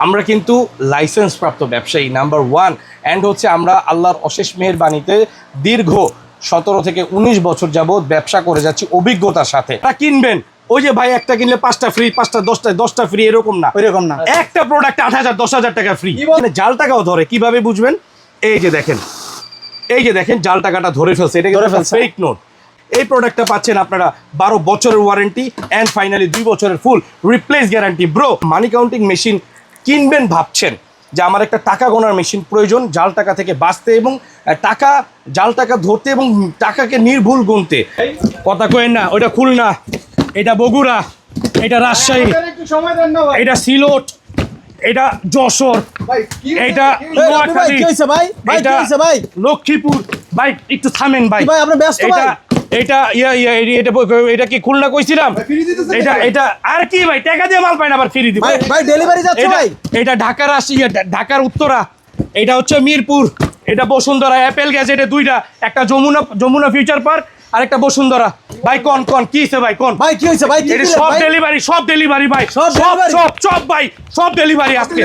আমরা কিন্তু লাইসেন্স প্রাপ্ত ব্যবসায়ী নাম্বার ওয়ান অ্যান্ড হচ্ছে আমরা আল্লাহর অশেষ মেহেরবাণীতে দীর্ঘ সতেরো থেকে উনিশ বছর যাবৎ ব্যবসা করে যাচ্ছি অভিজ্ঞতার সাথে। তা কিনবেন। ওই যে ভাই একটা কিনলে পাঁচটা ফ্রি পাঁচটা দশটা দশটা ফ্রি এরকম না। ওইরকম না। একটা প্রোডাক্ট আট হাজার দশ হাজার টাকা ফ্রি বল- জাল টাকাও ধরে কীভাবে বুঝবেন? এই যে দেখেন। এই যে দেখেন জাল টাকাটা ধরে ফেলছে। এটা ধরে ফেলছে। ফেক নোট এই প্রোডাক্টটা পাচ্ছেন আপনারা বারো বছরের ওয়ারেন্টি অ্যান্ড ফাইনালি দুই বছরের full replace guarantee bro money counting machine কিনবেন ভাবছেন যে আমার একটা টাকা গোনার মেশিন প্রয়োজন জাল টাকা থেকে বাঁচতে এবং টাকা জাল টাকা ধরতে এবং টাকাকে নির্ভুল গুনতে। কথা কয়েন না ওটা খুলনা এটা বগুড়া এটা রাজশাহী এটা সিলোট এটা যশোর এটা এই ভাই? লক্ষ্মীপুর ভাই একটু থামেন ভাই। ভাই, আপনি ব্যস্ত এটা? এটা ইয়া ইয়া এটা এটা কি খুলনা কইছিলাম? এটা এটা আর কি ভাই টাকা দিয়ে মাল পাই না আবার ফ্রি দিব ভাই ভাই ডেলিভারি যাচ্ছে ভাই। এটা ঢাকার আসি ঢাকার উত্তরা। এটা হচ্ছে মিরপুর। এটা বসুন্ধরা অ্যাপেল গ্যাস এটা দুইটা। একটা যমুনা যমুনা ফিউচার পার্ক আর একটা বসুন্ধরা। ভাই কোন কোন? কি হইছে ভাই কোন? ভাই কি হয়েছে ভাই কি সব ডেলিভারি সব ডেলিভারি ভাই। সব সব সব সব ভাই সব ডেলিভারি আজকে।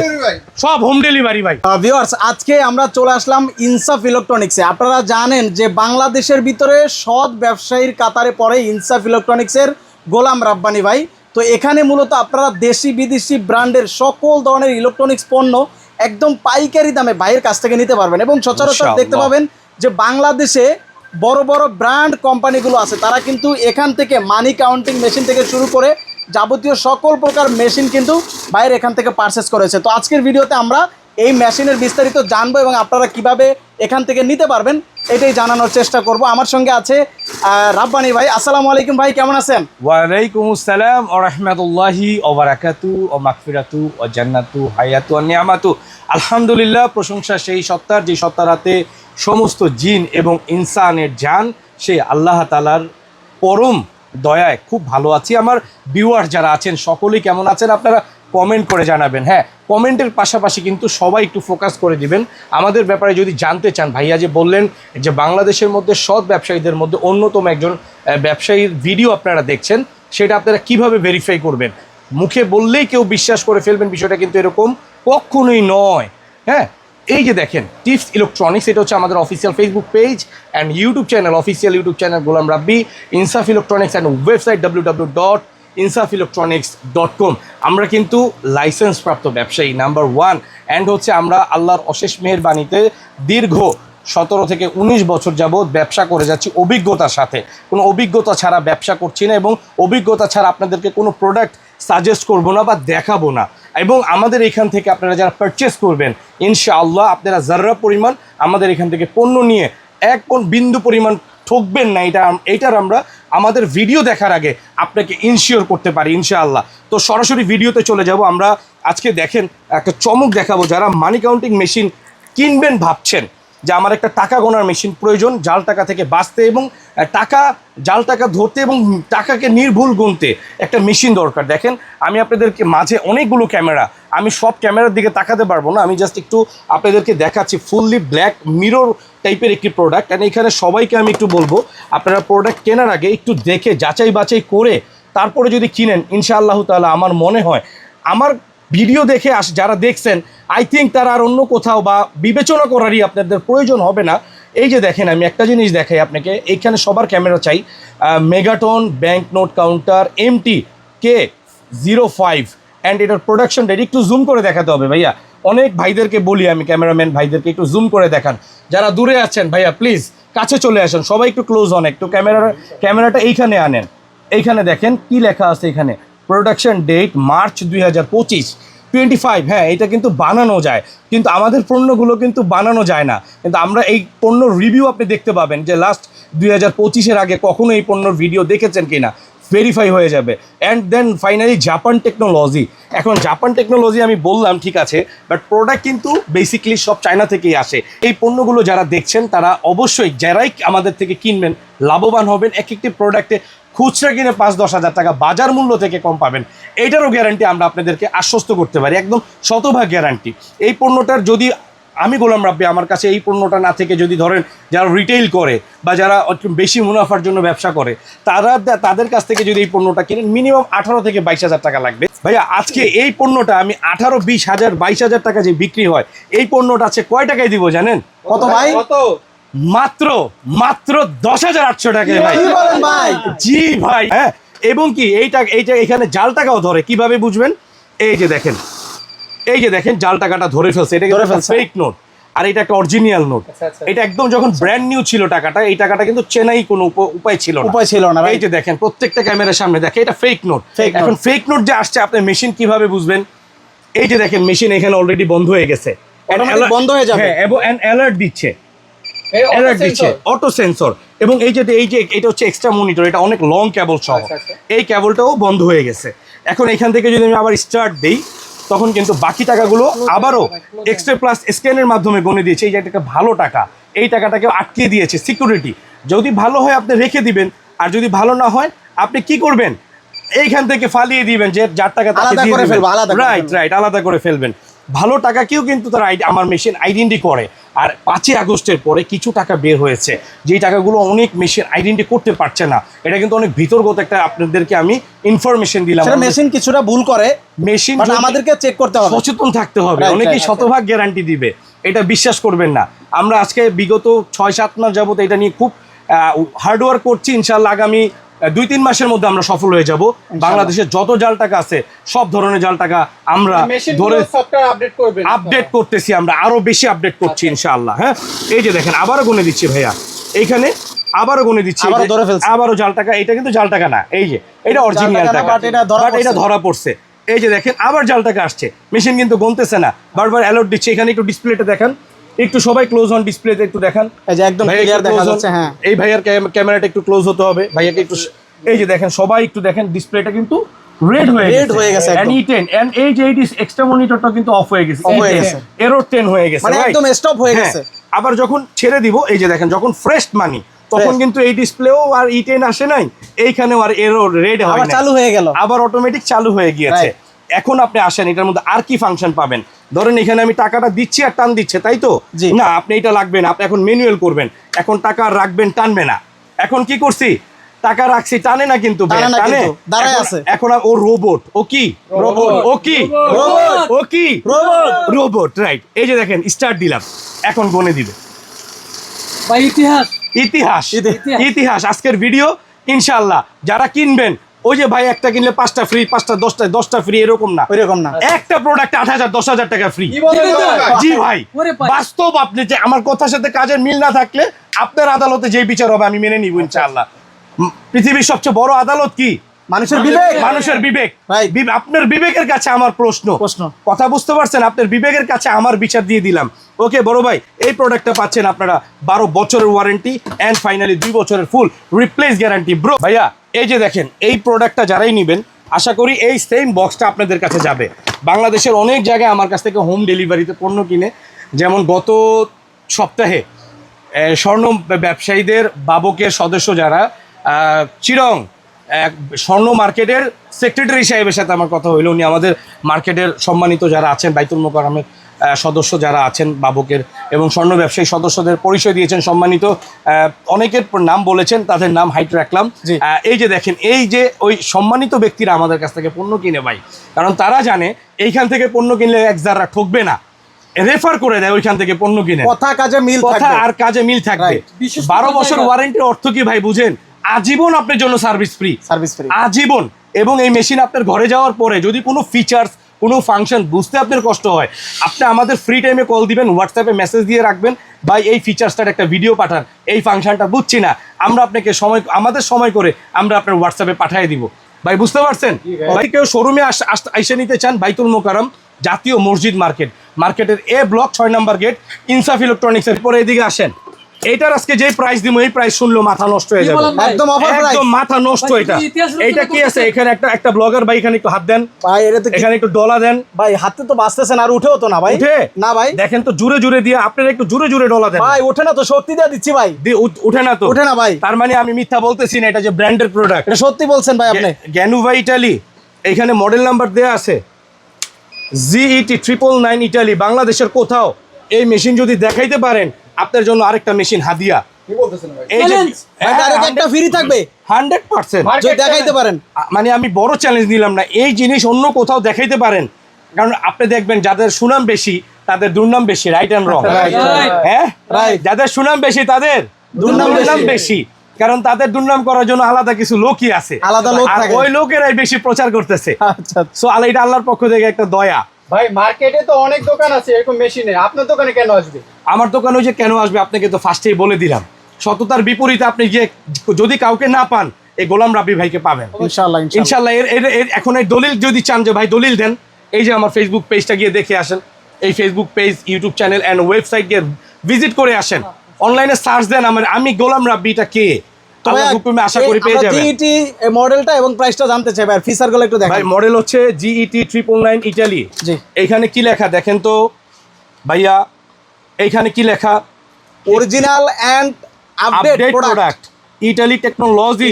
সব হোম ডেলিভারি ভাই। ভিউয়ার্স আজকে আমরা চলে আসলাম ইনসাফ ইলেকট্রনিক্সে আপনারা জানেন যে বাংলাদেশের ভিতরে সৎ ব্যবসায়ীর কাতারে পড়ে ইনসাফ ইলেকট্রনিক্সের গোলাম রাব্বানি ভাই। তো এখানে মূলত আপনারা দেশি বিদেশি ব্র্যান্ডের সকল ধরনের ইলেকট্রনিক্স পণ্য একদম পাইকারি দামে ভাইয়ের কাছ থেকে নিতে পারবেন এবং সচরাচর দেখতে পাবেন যে বাংলাদেশে বড় বড় ব্র্যান্ড কোম্পানিগুলো আছে। তারা কিন্তু এখান থেকে মানি কাউন্টিং মেশিন থেকে শুরু করে যাবতীয় সকল প্রকার মেশিন কিন্তু বাইরে এখান থেকে পারচেস করেছে। তো আজকের ভিডিওতে আমরা এই মেশিনের বিস্তারিত জানব এবং আপনারা কীভাবে এখান থেকে নিতে পারবেন এটাই জানানোর চেষ্টা করব। আমার সঙ্গে আছে রাব্বানি ভাই। আসসালামু আলাইকুম ভাই, কেমন আছেন? ওয়ালাইকুম আসসালাম ও রহমতুল্লাহি ও বারাকাতু ও মাগফিরাতু ও জান্নাতু, হায়াতু ও নিয়ামাতু। আলহামদুলিল্লাহ, প্রশংসা সেই সত্তার, যে সত্তার হাতে সমস্ত জিন এবং ইনসানের জান, সে আল্লাহ তালার পরম দয়ায় খুব ভালো আছি। আমার ভিউয়ার যারা আছেন, সকলেই কেমন আছেন আপনারা কমেন্ট করে জানাবেন। হ্যাঁ কমেন্টের পাশাপাশি কিন্তু সবাই একটু ফোকাস করে দিবেন। আমাদের ব্যাপারে যদি জানতে চান, ভাইয়া যে বললেন যে বাংলাদেশের মধ্যে সৎ ব্যবসায়ীদের মধ্যে অন্যতম একজন ব্যবসায়ীর ভিডিও আপনারা দেখছেন, সেটা আপনারা কীভাবে ভেরিফাই করবেন? মুখে বললেই কেউ বিশ্বাস করে ফেলবেন, বিষয়টা কিন্তু এরকম কখনোই নয়। হ্যাঁ এই যে দেখেন টিপস ইলেকট্রনিক্স এটা হচ্ছে আমাদের official Facebook page and YouTube channel official YouTube channel Golam Rabbi Insaf electronics and website W W dot Insaf electronics dot com আমরা কিন্তু লাইসেন্স প্রাপ্ত ব্যবসায়ী নাম্বার ওয়ান অ্যান্ড হচ্ছে আমরা আল্লাহর অশেষ মেহেরবাণীতে দীর্ঘ সতেরো থেকে উনিশ বছর যাবৎ ব্যবসা করে যাচ্ছি অভিজ্ঞতার সাথে। কোনো অভিজ্ঞতা ছাড়া ব্যবসা করছি না এবং অভিজ্ঞতা ছাড়া আপনাদেরকে কোনো প্রোডাক্ট সাজেস্ট করব না বা দেখাবো না। এবং আমাদের এখান থেকে আপনারা যারা পারচেস করবেন, ইনশাআল্লাহ আপনারা যারা পরিমাণ আমাদের এখান থেকে পণ্য নিয়ে এক কোন বিন্দু পরিমাণ ঠকবেন না, এটা এটার আমরা আমাদের ভিডিও দেখার আগে আপনাকে ইনশিওর করতে পারি, ইনশাআল্লাহ। তো সরাসরি ভিডিওতে চলে যাব, আমরা আজকে দেখেন একটা চমক দেখাবো, যারা মানি কাউন্টিং মেশিন কিনবেন ভাবছেন। যে আমার একটা টাকা গোনার মেশিন প্রয়োজন, জাল টাকা থেকে বাঁচতে এবং টাকা, জাল টাকা ধরতে এবং টাকাকে নির্ভুল গুনতে একটা মেশিন দরকার। দেখেন, আমি আপনাদেরকে মাঝে অনেকগুলো ক্যামেরা, আমি সব ক্যামেরার দিকে তাকাতে পারব না, আমি জাস্ট একটু আপনাদেরকে দেখাচ্ছি ফুললি ব্ল্যাক মিরর টাইপের একটি প্রোডাক্ট অ্যান্ড এখানে সবাইকে আমি একটু বলব, আপনারা প্রোডাক্ট কেনার আগে একটু দেখে, যাচাই বাছাই করে তারপরে যদি কিনেন, ইনশাআল্লাহ তাআলা আমার মনে হয়, আমার ভিডিও দেখে আস, যারা দেখছেন আই থিঙ্ক তারা আর অন্য কোথাও বা বিবেচনা করারই আপনাদের প্রয়োজন হবে না। এই যে দেখেন, আমি একটা জিনিস দেখাই আপনাকে। এইখানে সবার ক্যামেরা চাই। Megaton bank note counter MT K zero five and এটার প্রোডাকশন রেট একটু জুম করে দেখাতে হবে ভাইয়া। অনেক ভাইদেরকে বলি আমি ক্যামেরাম্যান ভাইদেরকে একটু জুম করে দেখান। যারা দূরে আছেন ভাইয়া প্লিজ কাছে চলে আসেন। সবাই একটু ক্লোজ হন, একটু ক্যামেরা ক্যামেরাটা এইখানে আনেন। এইখানে দেখেন কি লেখা আছে এখানে। প্রোডাকশন ডেট মার্চ দুই হাজার পঁচিশ। টোয়েন্টি ফাইভ হ্যাঁ এটা কিন্তু বানানো যায়। কিন্তু আমাদের পণ্যগুলো কিন্তু বানানো যায় না। কিন্তু আমরা এই পণ্য রিভিউ আপনি দেখতে পাবেন যে লাস্ট দুই হাজার পঁচিশের আগে কখনো এই পণ্যর ভিডিও দেখেছেন কিনা? ভেরিফাই হয়ে যাবে। And then finally Japan technology এখন জাপান টেকনোলজি আমি বললাম, ঠিক আছে বাট প্রোডাক্ট কিন্তু বেসিক্যালি সব চায়না থেকেই আসে। এই পণ্যগুলো যারা দেখছেন, তারা অবশ্যই, যারাই আমাদের থেকে কিনবেন, লাভবান হবেন এক একটি প্রোডাক্টে খুচরা কিনে পাঁচ দশ হাজার টাকা বাজার মূল্য থেকে কম পাবেন। এইটারও গ্যারান্টি আমরা আপনাদেরকে আশ্বস্ত করতে পারি একদম শতভাগ গ্যারান্টি এই পণ্যটার যদি আমি গোলাম রাব্বি আমার কাছে এই পণ্যটা না থেকে যদি ধরেন যারা রিটেইল করে বা যারা বেশি মুনাফার জন্য ব্যবসা করে তারা তাদের কাছ থেকে যদি এই পণ্যটা কিনেন মিনিমাম আঠারো থেকে বাইশ হাজার টাকা লাগবে। ভাইয়া আজকে এই পণ্যটা আমি আঠারো বিশ হাজার বাইশ হাজার টাকা যে বিক্রি হয় এই পণ্যটা আছে কয় টাকায় দিব জানেন? কত ভাই? মাত্র মাত্র দশ হাজার আটশো টাকা ভাই। ভাই? জি ভাই হ্যাঁ এবং কি এইটা এইটা এখানে জাল টাকাও ধরে কীভাবে বুঝবেন? এই যে দেখেন এই যে দেখেন জাল টাকাটা ধরে ফেলছে এটা ধরে ফেলছে। ফেক নোট আর এটা একটা অরিজিনাল নোট আচ্ছা, আচ্ছা। এটা একদম যখন ব্র্যান্ড নিউ ছিল টাকাটা এই টাকাটা কিন্তু চেনাই কোনো উপ- উপায় ছিল না। উপায় ছিল না এই যে দেখেন প্রত্যেকটা ক্যামেরার সামনে দেখে এটা ফেক নোট এখন ফেক নোট যে আসছে আপনি মেশিন কীভাবে বুঝবেন? এই যে দেখেন মেশিন এখানে অলরেডি বন্ধ হয়ে গেছে। বন্ধ হয়ে যাবে। হ্যাঁ এবং অ্যালার্ট দিচ্ছে। অ্যালার্ট দিচ্ছে। অটো সেন্সর এবং এই যে এই যে এটা হচ্ছে এক্সট্রা মনিটর এটা অনেক লং কেবল সহ। আচ্ছা, আচ্ছা। এই কেবলটাও বন্ধ হয়ে গেছে। এখন এখান থেকে যদি আমি আবার স্টার্ট দেই তখন কিন্তু বাকি টাকাগুলো আবারও এক্সট্রা প্লাস স্ক্যানের মাধ্যমে গণে দিয়েছে। এই যে একটা ভালো টাকা। এই টাকাটাকে আটকে দিয়েছে সিকিউরিটি যদি ভালো হয় আপনি রেখে দিবেন। আর যদি ভালো না হয় আপনি কি করবেন? এইখান থেকে ফালিয়ে দিবেন যে যার টাকা তাকে দিয়ে রাইট রাইট আলাদা করে ফেলবেন। ভালো টাকাকেও কিন্তু তারা আইডি- আমার মেশিন আইডেন্টি করে। আর পাঁচই আগস্টের পরে কিছু টাকা বের হয়েছে। যেই টাকাগুলো অনেক মেশিন আইডেন্টি করতে পারছে না এটা কিন্তু অনেক ভিতরগত একটা আপনাদেরকে আমি ইনফরমেশন দিলাম। মেশিন কিছুটা ভুল করে মেশিন আমাদেরকে চেক করতে হবে। সচেতন থাকতে হবে অনেকেই শতভাগ গ্যারান্টি দিবে এটা বিশ্বাস করবেন না। আমরা আজকে বিগত ছয় সাত মাস যাবত এটা নিয়ে খুব হার্ডওয়ার্ক করছি ইনশাল্লাহ আগামী দুই তিন মাসের মধ্যে আমরা সফল হয়ে যাব। বাংলাদেশের যত জাল টাকা আছে সব ধরনের জাল টাকা আমরা ধরে আপডেট করতেছি আমরা আরও বেশি আপডেট করছি ইনশাআল্লাহ হ্যাঁ? এই যে দেখেন আবারও গুনে দিচ্ছি ভাইয়া। এইখানে আবারও গুনে দিচ্ছি আবারও জাল টাকা এটা কিন্তু জাল টাকা না এই যে এটা অরিজিনাল টাকা এটা বাট। ধরা পড়ছে। এই যে দেখেন আবার জাল টাকা আসছে। মেশিন কিন্তু গুনতেছে না। বারবার অ্যালার্ট দিচ্ছে এখানে একটু ডিসপ্লেটা দেখান। একটু সবাই ক্লোজ হন ডিসপ্লেতে একটু দেখান। এই যে একদম ক্লিয়ার দেখা যাচ্ছে হ্যাঁ। এই ভাইয়ার ক্যাম- ক্যামেরাটা একটু ক্লোজ হতে হবে। ভাইয়াকে একটু এই যে দেখেন সবাই একটু দেখেন ডিসপ্লেটা কিন্তু রেড হয়ে Red হয়ে গেছে একদম। এন্ড ই টেন এন্ড এই যে এক্সট্রা মনিটরটা কিন্তু অফ হয়ে গেছে। Off হয়ে গেছে। এরর টেন হয়ে গেছে মানে একদম স্টপ হয়ে হ্যাঁ, গেছে আবার যখন ছেড়ে দিব এই যে দেখেন যখন ফ্রেশ মানি তখন কিন্তু এই ডিসপ্লেও আর ই টেন আসে নাই। এইখানেও আর এরর রেড হয় আবার চালু হয়ে গেল। আবার অটোমেটিক চালু হয়ে গিয়েছে। এখন আপনি আসেন এটার মধ্যে আর কি ফাংশন পাবেন? ধরেন এখানে আমি টাকাটা দিচ্ছি আর টান দিচ্ছে তাই তো? না আপনি এটা লাগবে না আপনি এখন ম্যানুয়াল করবেন। এখন টাকা রাখবেন টানবে না। এখন কি করছি? টাকা রাখছি টানে না কিন্তু টানে? দাঁড়ায় এখন- আছে। এখন ও রোবট ও কি? Robot. ও কি? Robot. ও কি? Robot. রোবট রাইট এই যে দেখেন স্টার্ট দিলাম। এখন গনে দিবে। ইতিহাস। ইতিহাস। ইতিহাস। ইতিহাস আজকের ভিডিও ইনশাআল্লাহ। যারা কিনবেন ওই যে ভাই একটা কিনলে পাঁচটা ফ্রি পাঁচটা দশটা দশটা ফ্রি এরকম না। ওইরকম না। একটা প্রোডাক্ট আট হাজার দশ হাজার টাকা ফ্রি ভাই? জি ভাই। বাস্তব আপনি যে আমার কথার সাথে কাজের মিল না থাকলে আপনার আদালতে যেই বিচার হবে আমি মেনে নিব ইনশাআল্লাহ। পৃথিবীর সবচেয়ে বড় আদালত কি? মানুষের বিবেক। মানুষের বিবেক। আপনার বিবেকের কাছে আমার প্রশ্ন। প্রশ্ন। কথা বুঝতে পারছেন? আপনার বিবেকের কাছে আমার বিচার দিয়ে দিলাম। ওকে বড় ভাই এই প্রোডাক্টটা পাচ্ছেন আপনারা বারো বছরের ওয়ারেন্টি অ্যান্ড ফাইনালি দুই বছরের ফুল রিপ্লেস গ্যারান্টি ব্রো ভাইয়া এই যে দেখেন, এই প্রোডাক্টটা যারাই নেবেন, আশা করি এই সেম বক্সটা আপনাদের কাছে যাবে। বাংলাদেশের অনেক জায়গায় আমার কাছ থেকে হোম ডেলিভারিতে পণ্য কিনে, যেমন গত সপ্তাহে স্বর্ণ ব্যবসায়ীদের বাবকের সদস্য যারা চিরং স্বর্ণ মার্কেটের সেক্রেটারি সাহেবের সাথে আমার কথা হইল, উনি আমাদের মার্কেটের সম্মানিত যারা আছেন, বাইতুল মোকারমের সদস্য যারা আছেন বাবকের এবং স্বর্ণ ব্যবসায়ী সদস্যদের পরিচয় দিয়েছেন সম্মানিত অনেকের নাম বলেছেন তাদের নাম হাইট রাখলাম। এই যে দেখেন এই যে ওই সম্মানিত ব্যক্তিরা আমাদের কাছ থেকে পণ্য কিনে ভাই কারণ তারা জানে এইখান থেকে পণ্য কিনলে এক যারা ঠকবে না রেফার করে দেয় ওইখান থেকে পণ্য কিনে। কথা কাজে মিল কথা আর কাজে মিল থাকবে। বারো বছর ওয়ারেন্টির অর্থ কি ভাই বুঝেন? আজীবন আপনার জন্য সার্ভিস ফ্রি সার্ভিস ফ্রি আজীবন। এবং এই মেশিন আপনার ঘরে যাওয়ার পরে যদি কোনো ফিচার্স কোনো ফাংশন বুঝতে আপনার কষ্ট হয় আপনি আমাদের ফ্রি টাইমে কল দিবেন হোয়াটসঅ্যাপে মেসেজ দিয়ে রাখবেন ভাই এই ফিচার্সটার একটা ভিডিও পাঠান এই ফাংশনটা বুঝছি না আমরা আপনাকে সময় আমাদের সময় করে আমরা আপনার হোয়াটসঅ্যাপে পাঠিয়ে দিব। ভাই বুঝতে পারছেন? ভাই। কেউ শোরুমে এসে নিতে চান বাইতুল মোকারম জাতীয় মসজিদ মার্কেট। মার্কেটের এ ব্লক ছয় নাম্বার গেট ইনসাফ ইলেকট্রনিক্স এর পরে এদিকে আসেন। এইটার আজকে যে প্রাইস দিব এই প্রাইস শুনলো মাথা নষ্ট হয়ে যাবে। একদম অফার প্রাইস একদম মাথা নষ্ট এটা। এইটা কি আছে? এখানে একটা একটা ব্লগার ভাই এখানে একটু হাত দেন। ভাই এটা তো এখানে একটু ডলা দেন। ভাই হাতে তো বাঁচতেছেন আর উঠেও তো না ভাই। উঠে? না ভাই। দেখেন তো জুড়ে জুড়ে দিয়ে আপনারা একটু জুড়ে জুড়ে ডলা দেন। ভাই ওঠে না তো শক্তি দিয়ে দিচ্ছি ভাই। উঠ- উঠে না তো। ওঠে না ভাই। তার মানে আমি মিথ্যা বলতেছি না এটা যে ব্র্যান্ডের প্রোডাক্ট এটা সত্যি বলছেন ভাই আপনি। গ্যানুভা ইটালি এখানে মডেল নাম্বার দেয়া আছে। জিইটি ট্রিপল নাইন ইটালি বাংলাদেশের কোথাও। এই মেশিন যদি দেখাইতে পারেন আপনার জন্য আরেকটা মেশিন হাদিয়া। কি বলতেছেন ভাই? এই যে Challenge! ভাই ডাইরেক্ট একটা ফ্রি থাকবে। হান্ড্রেড পার্সেন্ট Market যদি দেখাইতে challenge! পারেন। মানে আমি বড় চ্যালেঞ্জ নিলাম না। এই জিনিস অন্য কোথাও দেখাইতে পারেন। কারণ আপনি দেখবেন যাদের সুনাম বেশি তাদের দুর্নাম বেশি রাইট অ্যান্ড রং. হ্যাঁ. যাদের সুনাম বেশি তাদের দুর্নাম বেশি। বেশি। কারণ তাদের দুর্নাম করার জন্য আলাদা কিছু লোকই আছে। আলাদা লোক ওই লোকেরাই বেশি প্রচার করতেছে। আচ্ছা সো আল্লাহ এটা আল্লাহর পক্ষ থেকে একটা দয়া। ভাই মার্কেটে তো অনেক দোকান আছে এরকম মেশিনে। আপনার দোকানে কেন আসবে? আমার দোকানে ওই যে কেন আসবে আপনাকে তো ফার্স্টেই বলে দিলাম। সততার বিপরীতে আপনি গিয়ে যদি কাউকে না পান এই গোলাম রাব্বি ভাইকে পাবেন। ইনশাআল্লাহ ইনশাআল্লাহ। ইনশাল্লাহ এর এর- এর এখন এই দলিল যদি চান যে ভাই দলিল দেন এই যে আমার ফেসবুক পেজটা গিয়ে দেখে আসেন। এই Facebook page YouTube channel and website গিয়ে ভিজিট করে আসেন। অনলাইনে সার্চ দেন আমার আমি গোলাম রাব্বিটা কে? তবে আল্লাহর হুকুমে আশা করি পেয়ে যাবেন। জিইটি মডেলটা এবং প্রাইসটা জানতে চাই ভাই। ভাই মডেল হচ্ছে E GET triple nine G. এইখানে কি লেখা দেখেন তো? ভাইয়া এইখানে কি লেখা? Original and update update product product Italy technology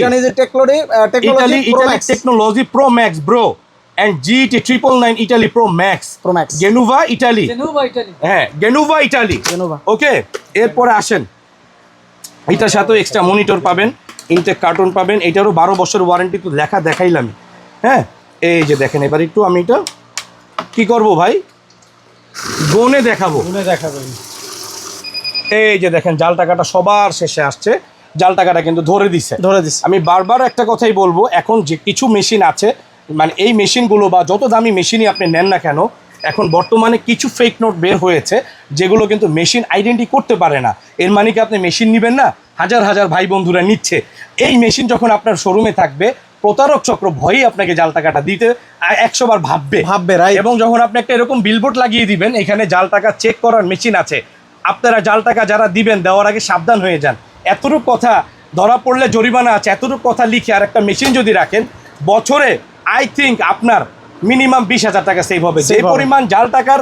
technology. Pro Max. Genuva, Italy. Genova, Italy. হ্যাঁ গেনুভা ইটালি ওকে এরপরে আসেন। এটার সাথেও এক্সট্রা মনিটর পাবেন। ইনটেক কার্টুন পাবেন। এটারও বারো বছর ওয়ারেন্টি তো লেখা দেখাইলাম হ্যাঁ? এই যে দেখেন এবার একটু আমি এটা কি করব ভাই? গনে দেখাবো। শুনে দেখাবেন এই যে দেখেন জাল টাকাটা সবার শেষে আসছে। জাল টাকাটা কিন্তু ধরে দিছে। ধরে দিস আমি বারবার একটা কথাই বলব এখন যে কিছু মেশিন আছে মানে এই মেশিনগুলো বা যত দামি মেশিনই আপনি নেন না কেন এখন বর্তমানে কিছু ফেক নোট বের হয়েছে যেগুলো কিন্তু মেশিন আইডেন্টি করতে পারে না। এর মানে কি আপনি মেশিন নেবেন না? হাজার হাজার ভাই বন্ধুরা নিচ্ছে। এই মেশিন যখন আপনার শোরুমে থাকবে প্রতারক চক্র ভয়ই আপনাকে জাল টাকাটা দিতে একশো বার ভাববে। ভাববে রাইট এবং যখন আপনি একটা এরকম বিলবোর্ড লাগিয়ে দিবেন এখানে জাল টাকা চেক করার মেশিন আছে। আপনারা জাল টাকা যারা দিবেন দেওয়ার আগে সাবধান হয়ে যান। এতটুকু কথা ধরা পড়লে জরিমানা আছে এতটুকু কথা লিখে আর একটা মেশিন যদি রাখেন বছরে আই থিঙ্ক আপনার মিনিমাম বিশ হাজার টাকা সেভ হবে। যে পরিমাণ জাল টাকার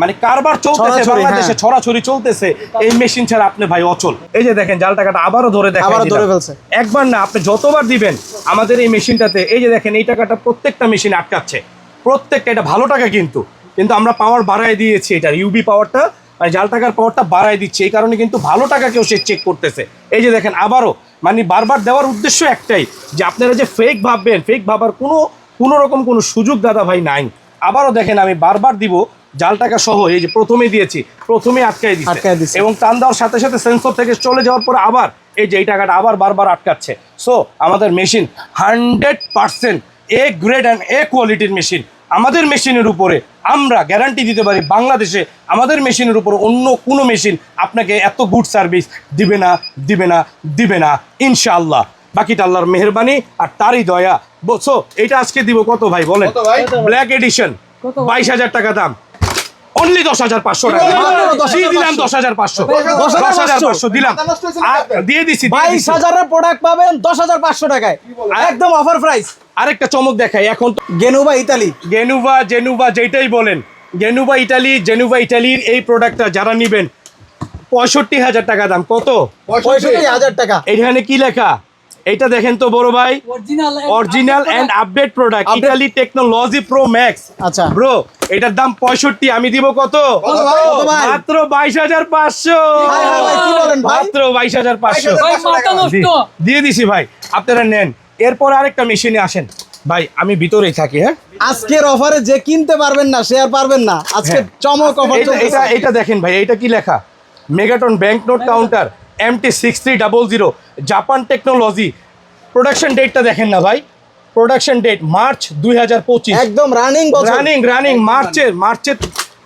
মানে কারবার চলতেছে বাংলাদেশে হ্যাঁ। ছড়াছড়ি চলতেছে এই মেশিন ছাড়া আপনি ভাই অচল। এই যে দেখেন জাল টাকাটা আবারও ধরে দেখেন আবারও ধরে ফেলছে। একবার না আপনি যতবার দিবেন আমাদের এই মেশিনটাতে এই যে দেখেন এই টাকাটা প্রত্যেকটা মেশিন আটকাচ্ছে। প্রত্যেকটা এটা ভালো টাকা কিন্তু। কিন্তু আমরা পাওয়ার বাড়ায় দিয়েছি এটা ইউবি পাওয়ারটা মানে জাল টাকার পাওয়ারটা বাড়ায় দিচ্ছে এই কারণে কিন্তু ভালো টাকা কেউ সে চেক করতেছে। এই যে দেখেন আবারও মানে বারবার দেওয়ার উদ্দেশ্য একটাই যে আপনারা যে ফেক ভাববেন ফেক ভাবার কোনো কোনো রকম কোনো সুযোগ দাদা ভাই নাই। আবারও দেখেন আমি বারবার দিব জাল টাকা সহ এই যে প্রথমে দিয়েছি প্রথমে আটকাই দিচ্ছে। এবং টান দেওয়ার সাথে সাথে সেন্সর থেকে চলে যাওয়ার পরে আবার এই যে এই টাকাটা আবার বারবার আটকাচ্ছে। সো আমাদের machine hundred percent A grade and A কোয়ালিটির মেশিন আমাদের মেশিনের উপরে আমরা গ্যারান্টি দিতে পারি বাংলাদেশে আমাদের মেশিনের উপর অন্য কোনো মেশিন আপনাকে এত গুড সার্ভিস দিবে না দিবে না দিবে না। ইনশাআল্লাহ। বাকিটা আল্লাহর মেহরবানি আর তারই দয়া। বলছো এটা আজকে দিব কত ভাই বলেন? ব্ল্যাক এডিশন বাইশ হাজার টাকা দাম। অনলি দশ হাজার পাঁচশো টাকা। মাত্র 10,500 দিয়ে দিলাম দশ হাজার পাঁচশো। দশ হাজার পাঁচশো। দিলাম? দিয়ে দিছি বাইশ হাজারের প্রোডাক্ট পাবেন দশ হাজার পাঁচশো টাকায়। একদম অফার প্রাইস আরেকটা চমক দেখাই এখন গেনুবা ইতালি। যেটাই বলেন গেনুভা ইটালি জেনুভা ইটালির এই প্রোডাক্টটা যারা নিবেন পঁয়ষট্টি হাজার টাকা দাম কত? পঁয়ষট্টি হাজার টাকা। এখানে কি লেখা? এটা দেখেন তো বড় ভাই। Original and update product Italy technology pro max আচ্ছা। ব্রো এটার দাম পঁয়ষট্টি আমি দিব কত? কত ভাই? মাত্র বাইশ হাজার পাঁচশো? মাত্র বাইশ হাজার পাঁচশো। ভাই মাথা নষ্ট। দিয়ে দিছি ভাই আপনারা নেন। এরপর আরেকটা মেশিনে আসেন। ভাই আমি ভিতরেই থাকি হ্যাঁ? আজকের অফারে যে কিনতে পারবেন না শেয়ার পারবেন না। আজকে হ্যাঁ। চমক অফার এটা এটা এটা দেখেন ভাই এটা কি লেখা? Megaton bank note counter MT six three double zero Japan technology production ডেটটা দেখেন না ভাই। প্রোডাকশন ডেট মার্চ দুই হাজার পঁচিশ। একদম রানিং রানিং রানিং মার্চে মার্চে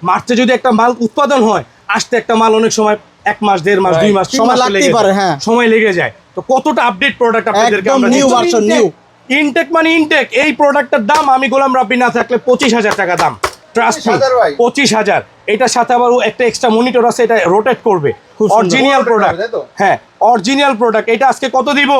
মার্চে যদি একটা মাল উৎপাদন হয় আসতে একটা মাল অনেক সময় এক মাস দেড় মাস দুই মাস সময় মাসও লাগতেই লেগে পারে, যায়। হ্যাঁ। সময় লেগে যায়। তো কতটা আপডেট প্রোডাক্ট আপনাদেরকে আমরা নিউ ভার্সন নিউ ইনটেক মানে ইনটেক এই প্রোডাক্টের দাম আমি গোলাম রাব্বি না থাকলে পঁচিশ হাজার টাকা দাম। ট্রাস্ট পঁচিশ হাজার। এটার সাথে আবার ও একটা এক্সট্রা মনিটর আছে এটা রোটেট করবে। Original product? হ্যাঁ অরিজিনাল প্রোডাক্ট এটা আজকে কত দিব?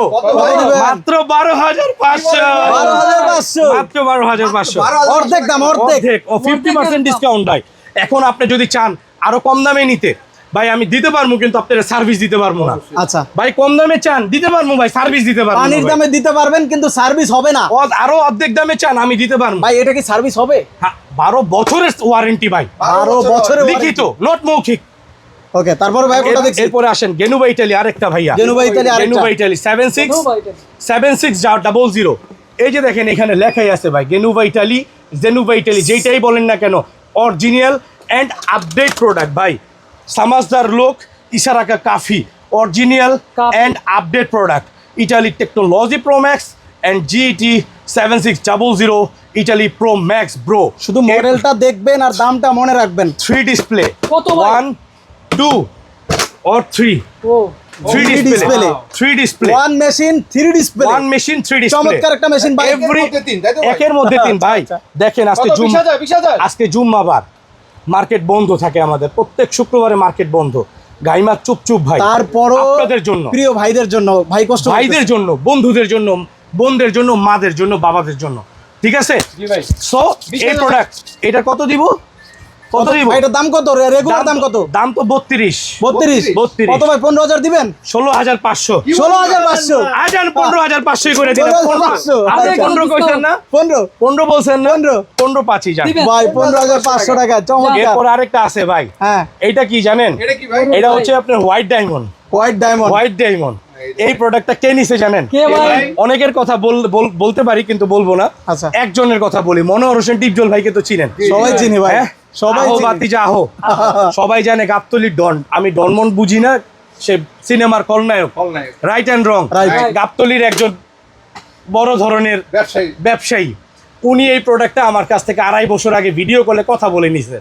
মাত্র বারো হাজার পাঁচশো। বারো হাজার পাঁচশো। মাত্র বারো হাজার পাঁচশো। অর্ধেক দাম অর্ধেক। অর্ধেক। ও ফিফটি পার্সেন্ট ডিসকাউন্ট দেয় এখন আপনি যদি চান আরও কম দামে নিতে ভাই আমি দিতে পারব কিন্তু আপনারা সার্ভিস দিতে পারব না। আচ্ছা। ভাই কম দামে চান দিতে পারব ভাই সার্ভিস দিতে পারব পানির দামে দিতে পারবেন কিন্তু সার্ভিস হবে না। আরও অর্ধেক দামে চান আমি দিতে পারব। ভাই এটা কি সার্ভিস হবে? হ্যাঁ, বারো বছরের ওয়ারেন্টি ভাই। বারো বছরে লিখিত নোট মৌখিক। ওকে তারপরে ভাই কোনটা দেখছি। এরপরে আসেন গেনুবা ইটালি আরেকটা ভাইয়া। গেনুবা ইতালি আরেকটা। গেনুবা Italy seven six seven six যা ডাবল জিরো এই যে দেখেন এখানে লেখাই আছে ভাই গেনুবা ইটালি জেনুবা ইটালি যেটাই বলেন না কেন অরিজিনাল অ্যান্ড আপডেট প্রোডাক্ট ভাই সামাজদার লোক ইশারাকা কাফি original and update product Italy technology pro max and GT seven six double zero Italy pro max bro শুধু মডেলটা দেখবেন আর দামটা মনে রাখবেন। থ্রি ডিসপ্লে কত one two or three O. Three Three display three display one machine three display one machine three display চমৎকার machine ভাই। মধ্যে তিন, তাই তো ভাই? একের মধ্যে তিন ভাই। দেখেন আজকে জুম্মাবার। মার্কেট বন্ধ থাকে আমাদের। প্রত্যেক শুক্রবারে মার্কেট বন্ধ। গাইমার চুপচুপ চুপ ভাই। তারপরও আপনাদের জন্য। প্রিয় ভাইদের জন্য ভাই কষ্ট ভাইদের জন্য বন্ধুদের জন্য বোনদের জন্য মাদের জন্য বাবাদের জন্য। ঠিক আছে? জি ভাই। সো এই প্রোডাক্ট এটা কত দিব? কত দিব এটার দাম কত? রেগুলার দাম কত? দাম তো বত্রিশ। বত্রিশ? বত্রিশ। কত ভাই পনেরো হাজার দিবেন? ষোলো হাজার পাঁচশো। ষোলো হাজার পাঁচশো। আজান পনেরো হাজার পাঁচশোই করে দিলাম 15,500 আপনি। পনেরো কইছেন না? পনেরো। পনেরো বলছেন না? পনেরো। পনেরো পাঁচই যান। ভাই পনেরো হাজার পাঁচশো টাকা। চমৎকার। এরপর আরেকটা আছে ভাই। এটা এইটা কি জানেন? এটা কি ভাই? এটা হচ্ছে আপনার white diamond white diamond white diamond এই প্রোডাক্টটা কে নিছে জানেন? অনেকের কথা বল- বল- বলতে পারি কিন্তু বলব না। আচ্ছা। একজনের কথা বলি। মনোহর হোসেন টিপজল ভাইকে তো চিনেন। সবাই চিনি ভাই। হ্যাঁ? সবাই আহো বাতি যা আহো। সবাই জানে গাবতলির ডন। আমি ডনমন বুঝি না সে সিনেমার খলনায়ক। Right and wrong. গাবতলির একজন বড় ধরনের ব্যবসায়ী। ব্যবসায়ী। উনি এই প্রোডাক্টটা আমার কাছ থেকে আড়াই বছর আগে ভিডিও কলে কথা বলে নিছে।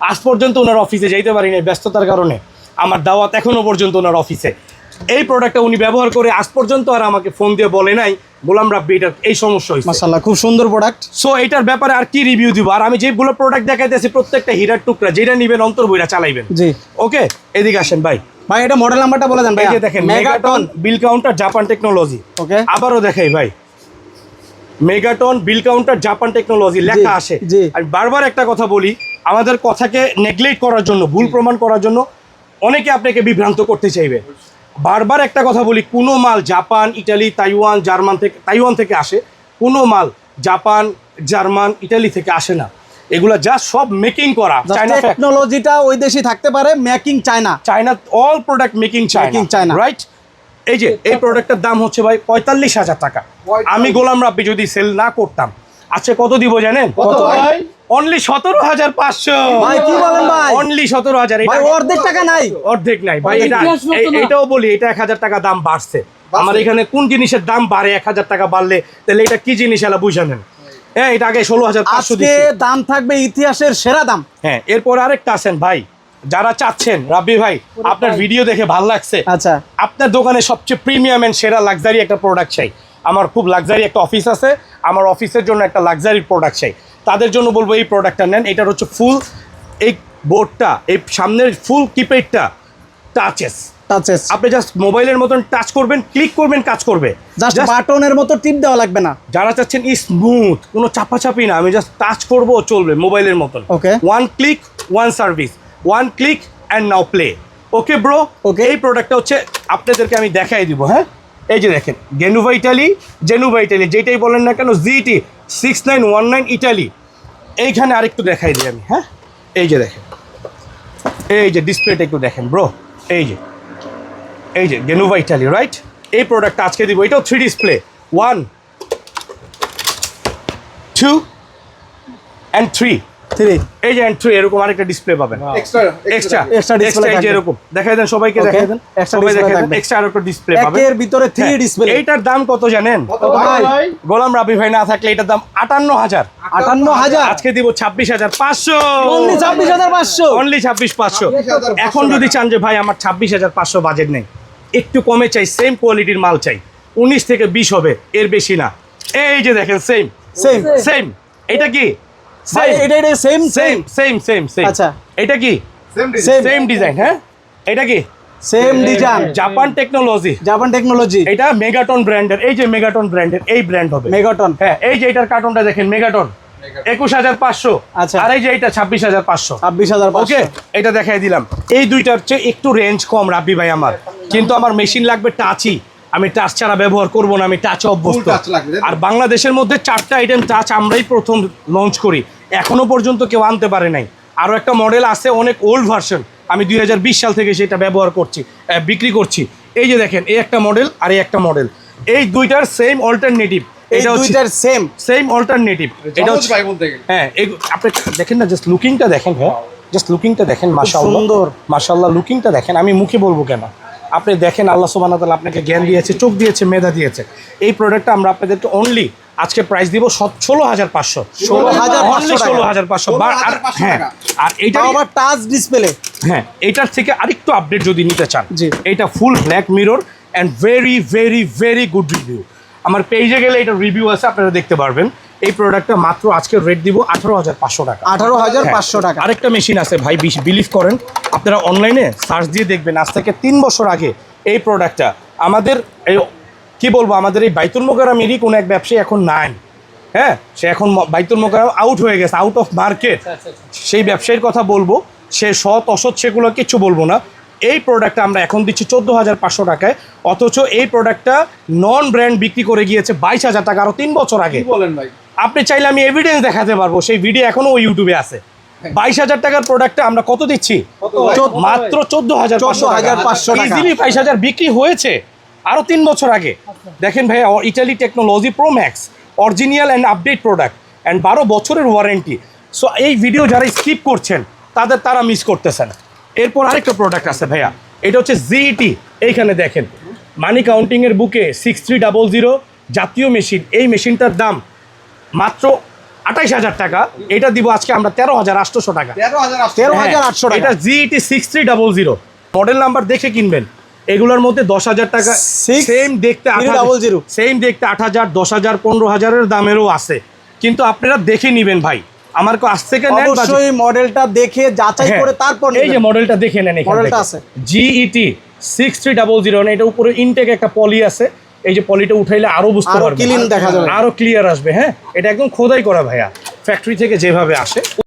আজ পর্যন্ত ওনার অফিসে যাইতে পারি না ব্যস্ততার কারণে। আমার দাওয়াত এখনও পর্যন্ত ওনার অফিসে। এই প্রোডাক্টটা উনি ব্যবহার করে আজ পর্যন্ত আর আমাকে ফোন দিয়ে বলে নাই গোলাম রাব্বি এটার এই সমস্যা হয়েছে মাশাল্লাহ খুব সুন্দর প্রোডাক্ট সো এটার ব্যাপারে আর কি রিভিউ দিব? আর আমি যেগুলো প্রোডাক্ট দেখাইতেছি প্রত্যেকটা হীরার টুকরা যেটা নিবেন অন্তর বইরা চালাইবেন। জি। ওকে এদিকে আসেন ভাই। ভাই এটা মডেল নাম্বারটা বলে দেন ভাই এই যে দেখেন Megaton bill counter Japan technology okay আবারও দেখাই ভাই। Megaton bill counter Japan technology লেখা আসে। আমি বারবার একটা কথা বলি আমাদের কথাকে নেগলেক্ট করার জন্য ভুল প্রমাণ করার জন্য অনেকে আপনাকে বিভ্রান্ত করতে চাইবে। বারবার একটা কথা বলি কোনো মাল জাপান ইটালি তাইওয়ান জার্মান থেকে তাইওয়ান থেকে আসে কোনো মাল জাপান জার্মান ইটালি থেকে আসে না। এগুলা যা সব মেকিং করা চায়না টেকনোলজিটা ওই দেশে থাকতে পারে making China China all product making China right এই যে এই প্রোডাক্টের দাম হচ্ছে ভাই পঁয়তাল্লিশ হাজার টাকা। আমি গোলাম রাব্বি যদি সেল না করতাম আচ্ছা কত দিব জানেন? কত? ভাই? অনলি সতেরো হাজার পাঁচশো। ভাই কি বলেন ভাই? অনলি সতেরো হাজার ভাই অর্ধেক টাকা নাই। অর্ধেক নাই ভাই এটা। এটাও বলি এটা এক হাজার টাকা দাম বাড়ছে। আমার এখানে কোন জিনিসের দাম বাড়ে এক হাজার টাকা বাড়লে তাহলে এটা কি জিনিস এলা বুঝে নেন। হ্যাঁ এটা আগে ষোলো হাজার পাঁচশো আজকে দাম থাকবে ইতিহাসের সেরা দাম। হ্যাঁ এরপর আরেকটা আছেন ভাই যারা চাচ্ছেন রাব্বি ভাই আপনার ভিডিও দেখে ভালো লাগছে? আচ্ছা। আপনার দোকানে সবচেয়ে প্রিমিয়াম এন্ড সেরা লাক্সারি একটা প্রোডাক্ট চাই। আমার খুব লাক্সারি একটা অফিস আছে আমার অফিসের জন্য একটা লাক্সারি প্রোডাক্ট চাই। তাদের জন্য বলব এই প্রোডাক্টটা নেন। এটার হচ্ছে ফুল এই বোর্ডটা এই সামনের ফুল কিপ্যাডটা টাচেস টাচেস আপনি জাস্ট মোবাইলের মতন টাচ করবেন ক্লিক করবেন কাজ করবে। জাস্ট বাটনের মতো টিপ দেওয়া লাগবে না। যারা চাচ্ছেন স্মুথ কোনো চাপাচাপি না আমি জাস্ট টাচ করব চলবে মোবাইলের মতন। Okay one click one service one click and now play okay bro okay এই প্রোডাক্টটা হচ্ছে আপনাদেরকে আমি দেখাই দিব হ্যাঁ? এই যে দেখেন গেনুভা ইটালি জেনুভা ইটালি যেটাই বলেন না কেন GT six nine one nine Italy এইখানে আরেকটু দেখাই দিই আমি হ্যাঁ? এই যে দেখেন। এই যে ডিসপ্লেটা একটু দেখেন ব্রো এই যে। এই যে গেনুভা ইটালি রাইট এই প্রোডাক্টটা আজকে দিব। এটাও three display one two and three three এই যে থ্রি এরকম আরেকটা ডিসপ্লে পাবেন। Extra extra Extra display. এই যে থাকবে। এরকম। দেখাই দেন সবাইকে দেখাই দেন। সবাই দেখাই দেন এক্সট্রা আরেকটা ডিসপ্লে পাবেন। একের ভিতরে থ্রি ডিসপ্লে এইটার দাম কত জানেন? কত ভাই? ভাই। গোলাম রাবি ভাই না থাকলে এটার দাম আটান্ন হাজার। আটান্ন হাজার। আজকে দিব ছাব্বিশ হাজার পাঁচশো। অনলি ছাব্বিশ হাজার পাঁচশো। অনলি ছাব্বিশ পাঁচশো। এখন যদি চান যে ভাই আমার ছাব্বিশ হাজার পাঁচশো বাজেট নেই একটু কমে চাই সেম কোয়ালিটির মাল চাই। উনিশ থেকে বিশ হবে এর বেশি না। এই যে দেখেন সেম সেম সেম এটা কি? এটা এটা same same same same same আচ্ছা। এটা কি? সেম সেম ডিজাইন হ্যাঁ? এটা কি? Same design Japan technology Japan technology এটা মেগাটন ব্র্যান্ডের এই যে মেগাটন ব্র্যান্ডের এই ব্র্যান্ড হবে। মেগাটন হ্যাঁ এই যে এটার কার্টনটা দেখেন মেগাটন একুশ হাজার পাঁচশো। আচ্ছা। আর এই যে এটা ছাব্বিশ হাজার পাঁচশো। ছাব্বিশ হাজার ওকে এটা দেখাই দিলাম। এই দুইটার চেয়ে একটু রেঞ্জ কম রাব্বি ভাই আমার। কিন্তু আমার মেশিন লাগবে টাচই আমি টাচ ছাড়া ব্যবহার করব না আমি টাচ অভ্যস্ত? আর বাংলাদেশের মধ্যে চারটা আইটেম টাচ আমরাই প্রথম লঞ্চ করি। এখনও পর্যন্ত কেউ আনতে পারে নাই। আরও একটা মডেল আছে অনেক ওল্ড ভার্সন আমি দুই হাজার বিশ সাল থেকে সেটা ব্যবহার করছি বিক্রি করছি। এই যে দেখেন এই একটা মডেল আর এই একটা মডেল এই দুইটার সেম অল্টারনেটিভ এই এটা দুইটার সেম সেম অল্টারনেটিভ এটা হচ্ছে হ্যাঁ আপনি দেখেন না জাস্ট লুকিংটা দেখেন হ্যাঁ? জাস্ট লুকিংটা দেখেন মাশাআল্লাহ। সুন্দর। মাশাআল্লাহ লুকিংটা দেখেন। আমি মুখে বলব কেন? আপনি দেখেন আল্লাহ সুবহানাহু ওয়া তাআলা আপনাকে জ্ঞান দিয়েছে চোখ দিয়েছে মেধা দিয়েছে। এই প্রোডাক্টটা আমরা আপনাদেরকে অনলি আজকে প্রাইস দিব ষোলো হাজার পাঁচশো। 16,500 টাকা। ষোলো হাজার পাঁচশো। আর 16,500 হ্যাঁ আর এইটা আবার টাচ ডিসপ্লে হ্যাঁ এটার থেকে আরেকটু আপডেট যদি নিতে চান জি। এটা full black mirror and very very very good review আমার পেজে গেলে এটা রিভিউ আছে আপনারা দেখতে পারবেন। এই প্রোডাক্টটা মাত্র আজকে রেট দিব আঠারো হাজার পাঁচশো টাকা। আঠারো হাজার হ্যাঁ, পাঁচশো টাকা। আরেকটা মেশিন আছে ভাই বিলিভ করেন আপনারা অনলাইনে সার্চ দিয়ে দেখবেন আজ থেকে তিন বছর আগে এই প্রোডাক্টটা আমাদের এই কি বলব আমাদের এই বাইতুল মোকারামেরই কোনো এক ব্যবসায়ী এখন নাই। হ্যাঁ সে এখন বাইতুল মোকারাম আউট হয়ে গেছে আউট অফ মার্কেট সেই ব্যবসায়ীর কথা বলব সে সৎ অসৎ সেগুলো কিচ্ছু বলব না। এই প্রোডাক্টটা আমরা এখন দিচ্ছি চোদ্দ হাজার পাঁচশো টাকায় অথচ এই প্রোডাক্টটা নন ব্র্যান্ড বিক্রি করে গিয়েছে বাইশ হাজার টাকা আরও তিন বছর আগে। কি বলেন ভাই? আপনি চাইলে আমি এভিডেন্স দেখাতে পারব সেই ভিডিও এখনও ওই ইউটিউবে আছে। বাইশ হাজার টাকার প্রোডাক্টটা আমরা কত দিচ্ছি? মাত্র চোদ্দ হাজার 14,500 টাকা। ইজিলি বাইশ হাজার বিক্রি হয়েছে আরও তিন বছর আগে। দেখেন ভাই Italy technology pro max original and update product and বারো বছরের ওয়ারেন্টি সো এই ভিডিও যারা স্কিপ করছেন তাদের তারা মিস করতেছেন। এরপর আরেকটা প্রোডাক্ট আছে ভাইয়া এটা হচ্ছে জিইটি এইখানে দেখেন মানি কাউন্টিংয়ের বুকে সিক্স থ্রি ডাবল জিরো জাতীয় মেশিন এই মেশিনটার দাম মাত্র আঠাইশ হাজার টাকা। এটা দিব আজকে আমরা তেরো হাজার আটশোশো টাকা। তেরো হাজার আটশো। হ্যাঁ, আটশো টাকা। এটা GET six three double zero. Model number দেখে কিনবেন। এগুলোর মধ্যে দশ হাজার টাকা। সেম দেখতে double zero। সেম দেখতে আট হাজার দশ হাজার পনেরো হাজারের দামেরও আছে। কিন্তু আপনারা দেখে নিবেন ভাই। আমার কাছ থেকে নেন অবশ্যই মডেলটা দেখে যাচাই হ্যাঁ, করে তারপর এই যে মডেলটা দেখে নেন মডেলটা আছে। GET six three double zero এটা উপরে ইনটেক একটা পলি আছে। এই যে পলিটা উঠাইলে আরও বুঝতে পারবে। পারবেন দেখা যাবে। আরও ক্লিয়ার আসবে হ্যাঁ? এটা একদম খোদাই করা ভাইয়া। ফ্যাক্টরি থেকে যেভাবে আসে।